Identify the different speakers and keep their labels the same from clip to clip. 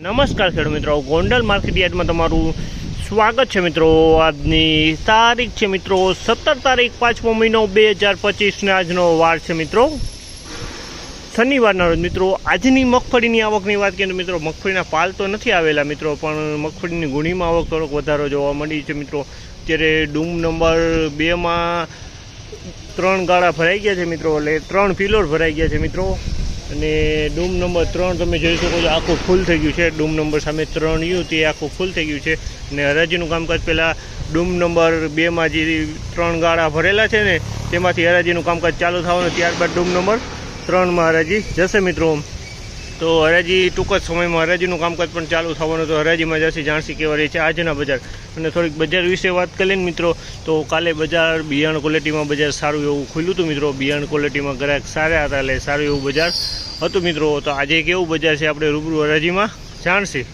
Speaker 1: નમસ્કાર ખેડૂત મિત્રો. ગોંડલ માર્કેટ યાર્ડમાં તમારું સ્વાગત છે મિત્રો. આજની તારીખ છે મિત્રો સત્તર તારીખ પાંચમો મહિનો બે હજાર પચીસને આજનો વાર છે મિત્રો. શનિવારના રોજ મિત્રો, આજની મગફળીની આવકની વાત કરીએ તો મિત્રો, મગફળીના પાલ તો નથી આવેલા મિત્રો, પણ મગફળીની ગુણીમાં આવક થોડોક વધારો જોવા મળી છે મિત્રો. અત્યારે ડૂમ નંબર બેમાં ત્રણ ગાળા ભરાઈ ગયા છે મિત્રો, એટલે ત્રણ પિલોર ભરાઈ ગયા છે મિત્રો. અને ડૂમ નંબર ત્રણ તમે જોઈ શકો છો, આખું ફૂલ થઈ ગયું છે. ડૂમ નંબર સામે ત્રણ યુ તે આખું ફૂલ થઈ ગયું છે. અને હરાજીનું કામકાજ પહેલાં ડૂમ નંબર બેમાં જે ત્રણ ગાળા ભરેલા છે ને, તેમાંથી હરાજીનું કામકાજ ચાલુ થવાનું ત્યારબાદ ડૂમ નંબર ત્રણમાં હરાજી જશે મિત્રો. તો હરાજી ટૂંક જ સમયમાં હરાજીનું કામકાજ પણ ચાલુ થવાનું તો હરાજીમાં જશે જાણસી કેવા રહી છે આજના બજાર. અને થોડીક બજાર વિશે વાત કરીએ ને મિત્રો, તો કાલે બજાર બિયારણ ક્વોલિટીમાં બજાર સારું એવું ખુલ્યું હતું મિત્રો. બિયારણ ક્વોલિટીમાં ગ્રાહક સારા હતા એટલે સારું એવું બજાર હતું મિત્રો. તો આજે કેવું બજાર છે આપણે રૂબરૂ હરાજીમાં જાણશી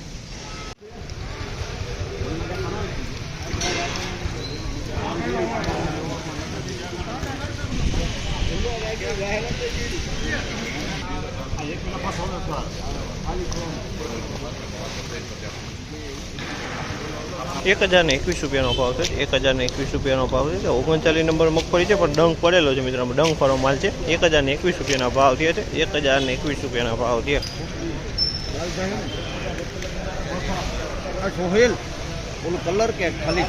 Speaker 1: એક હજાર ને એકવીસ રૂપિયાનો ભાવ છે. એક હજાર ને એકવીસ રૂપિયાનો ભાવ છે. ઓગણચાલીસ નંબર મગફળી છે પણ ડંગ પડેલો છે મિત્રો ડંગ ફરો માલ છે. એક હજાર ને એકવીસ રૂપિયાના ભાવ થયા છે. એક હજાર ને એકવીસ રૂપિયાના ભાવ થયા.
Speaker 2: ઓલું કલર કે ખાલી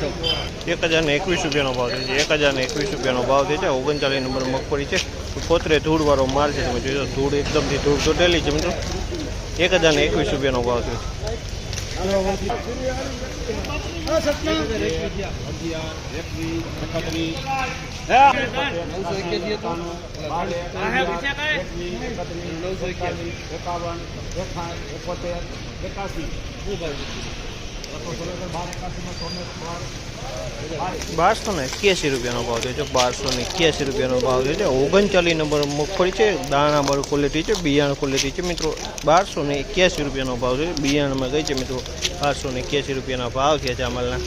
Speaker 1: એક હજાર ને એકવીસ રૂપિયાનો ભાવ થયો છે. એક હજાર ને એકવીસ રૂપિયાનો ભાવ થયો છે. ઓગણચાલીસ નંબર મગફળી છે. કોતરે ધૂળવાળો માલ છે તમે જોઈ ધૂળ એકદમથી ધૂળ તૂટેલી છે મિત્રો એક હજાર ને એકવીસ રૂપિયાનો ભાવ
Speaker 2: છે
Speaker 3: એકાવન એકાસી
Speaker 1: બારસો ને એક્યાસી રૂપિયાનો ભાવ થયો છે. બારસો ને એક્યાસી રૂપિયાનો ભાવ થયો છે. ઓગણચાલીસ નંબર મગફળી છે દાણા બર ક્વોલિટી છે, બિયાણ ક્વોલિટી છે. મિત્રો બારસો ને એક્યાસી રૂપિયાનો ભાવ છે. બિયાણમાં ગઈ છે, મિત્રો બારસો ને એક્યાસી રૂપિયાના ભાવ થયા છે આ માલના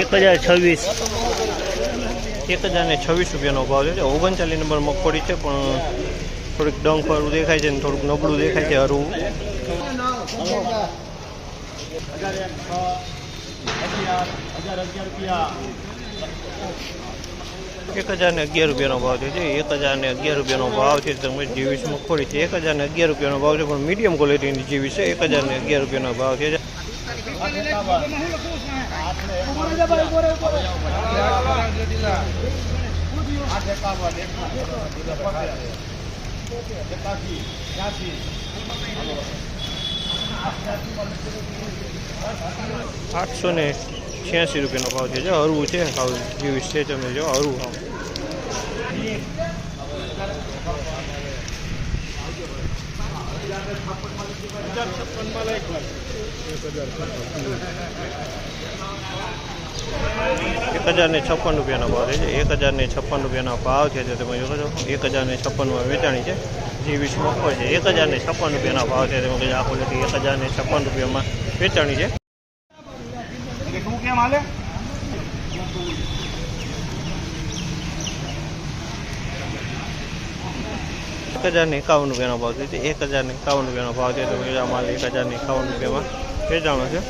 Speaker 1: એક હજાર છવ્વીસ. એક હજાર ને છવ્વીસ રૂપિયાનો ભાવ છે. ઓગણચાલીસ નંબર મગફળી છે, પણ થોડીક ડંખ ફરું દેખાય છે ને થોડુંક નબળું દેખાય છે હરવું.
Speaker 3: હજાર અગિયાર રૂપિયા.
Speaker 1: એક હજાર ને અગિયાર રૂપિયાનો ભાવ છે. એક હજાર ને અગિયાર રૂપિયાનો ભાવ છે. તમે જીવીસ મગફળી છે. એક હજાર ને અગિયાર રૂપિયાનો ભાવ છે, પણ મીડિયમ ક્વોલિટીની જીવીસ છે. એક હજાર ને અગિયાર રૂપિયાનો ભાવ છે. આઠસો ને છ્યાસી રૂપિયાનો ભાવ છે જો હરવું છે હાવ જીવીસ છે તમે જો હરવું હાવ એક હજાર ને છપ્પન રૂપિયાનો ભાવ છે એક હજાર ને છપ્પન રૂપિયાનો ભાવ છે તે તમે જોવો છો એક હજાર ને છપ્પનમાં વેચાણી છે જીવીસ મગફળી છે એક હજાર ને છપ્પન રૂપિયાનો ભાવ છે તમે કહો આ ક્વોલિટી એક હજાર ને છપ્પન રૂપિયામાં વેચાણી છે
Speaker 3: તું કેમ હાલે
Speaker 1: એક હજાર ને એકાવન રૂપિયાનો ભાવ છે. એક હજાર ને એકાવન રૂપિયાનો ભાવ થયો તો માલ એક હજાર ને એકાવન રૂપિયામાં વેચાણો છે.